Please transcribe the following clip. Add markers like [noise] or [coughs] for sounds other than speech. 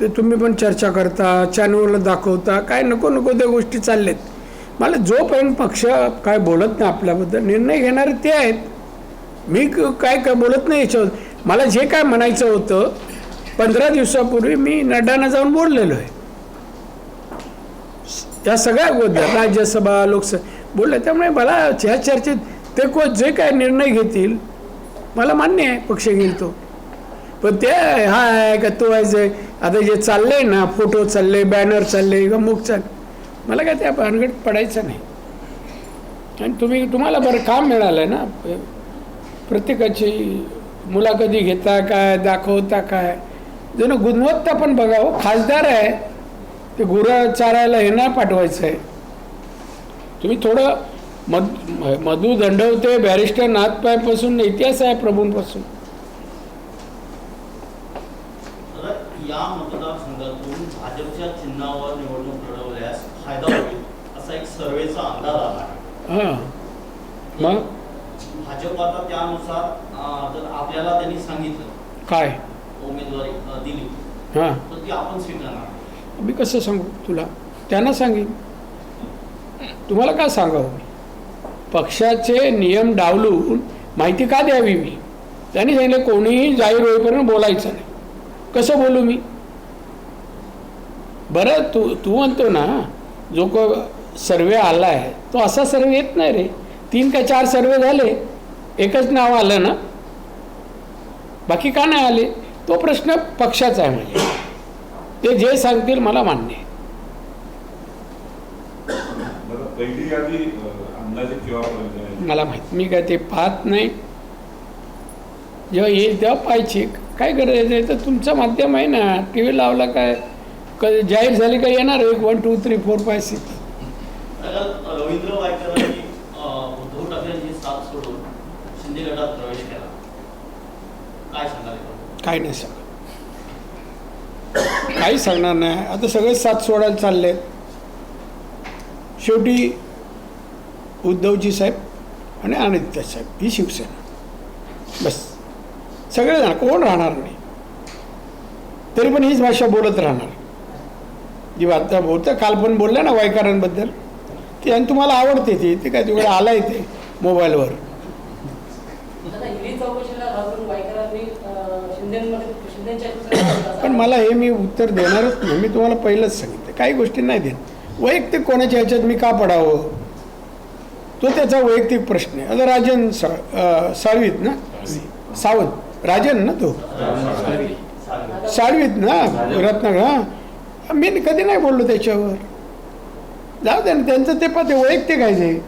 ते तुम्ही पण चर्चा करता चॅनलला दाखवता काय नको नको त्या गोष्टी चालल्यात मला जोपर्यंत पक्ष काय बोलत नाही आपल्याबद्दल निर्णय घेणारे ते आहेत. मी क- काय काय बोलत नाही याच्यावर. मला जे काय म्हणायचं होतं पंधरा दिवसापूर्वी मी नड्डाना जाऊन बोललेलो आहे. त्या सगळ्या गोष्टी राज्यसभा लोकसभा बोलले त्यामुळे मला ह्या चर्चेत ते को जे काय निर्णय घेतील मला मान्य आहे पक्ष घेईल तो. पण ते हा आहे का तो आहे आता जे चाललंय ना फोटो चालले बॅनर चालले का मुख चाल मला काय त्या भानगड पडायचं नाही. आणि तुम्ही तुम्हाला बरं काम मिळालं ना. प्रत्येकाची मुलाखती घेता काय दाखवता काय. जण गुणवत्ता पण बघावं हो, खासदार आहे. ते गुरं चारायला हे नाही पाठवायचं आहे. तुम्ही थोडं मध मधू दंडवते बॅरिस्टर नाथपायपासून इतिहास आहे प्रभूंपासून तर या मतदारसंघातून भाजपच्या चिन्हावर निवडणूक लढवल्यास फायदा होईल असा एक सर्वेचा अंदाज आला आहे. मग? भाजप आता त्यानुसार जर आपल्याला त्यांनी सांगितलं काय? उमेदवारी दिली हां. तर ती आपण स्वीकारणार. मी कसं सांगू तुला? त्यांना सांगेन. तुम्हाला काय सांगावं? मी पक्षाचे नियम डावलून माहिती का द्यावी मी? त्यांनी सांगितलं कोणीही जाहीर होईपर्यंत बोलायचं नाही. कसं बोलू मी? बरं तू तू म्हणतो ना जो को सर्वे आला आहे तो असा सर्वे येत नाही रे. तीन का चार सर्वे झाले एकच नाव आलं ना? बाकी का नाही आले? तो प्रश्न पक्षाचा आहे म्हणजे. ते जे सांगतील मला मान्य आहे. आहे? मला माहीत मी काय ते पाहत नाही. जेव्हा येईल तेव्हा पाहिजे काय गरज आहे? तर तुमचं माध्यम आहे ना. टी व्ही लावला काय? क जाहीर झाली का येणार एक one two three four five six Ravindra वायकरांनी अं, उद्धव ठाकरेंची साथ सोडून शिंदे गटात प्रवेश केला. काय सांगाल याच्यावर? काय नाही सांगत. काही सांगणार नाही. आता सगळे साथ सोडायला चालले शेवटी उद्धवजी साहेब आणि आदित्य साहेब ही शिवसेना. बस. सगळे जण कोण राहणार नाही? तरी पण हीच भाषा बोलत राहणार. जी आता बोलतं काल पण बोलल्या ना वायकरांबद्दल ती आणि तुम्हाला आवडते ती ते काय तिकडे आलाय ते मोबाईलवर. [coughs] पण मला हे मी उत्तर देणारच नाही. मी तुम्हाला पहिलंच सांगितलं. काही गोष्टी नाही देत. वैयक्तिक कोणाच्या ह्याच्यात मी का पडावं? तो त्याचा वैयक्तिक प्रश्न आहे. आता राजन सा साळवीत ना? सावंत. राजन ना तो? साळवीत ना? रत्नागर हां? मी कधी नाही बोललो त्याच्यावर. जाऊ दे ना त्यांचं ते पण ते वैयक्तिक आहे जे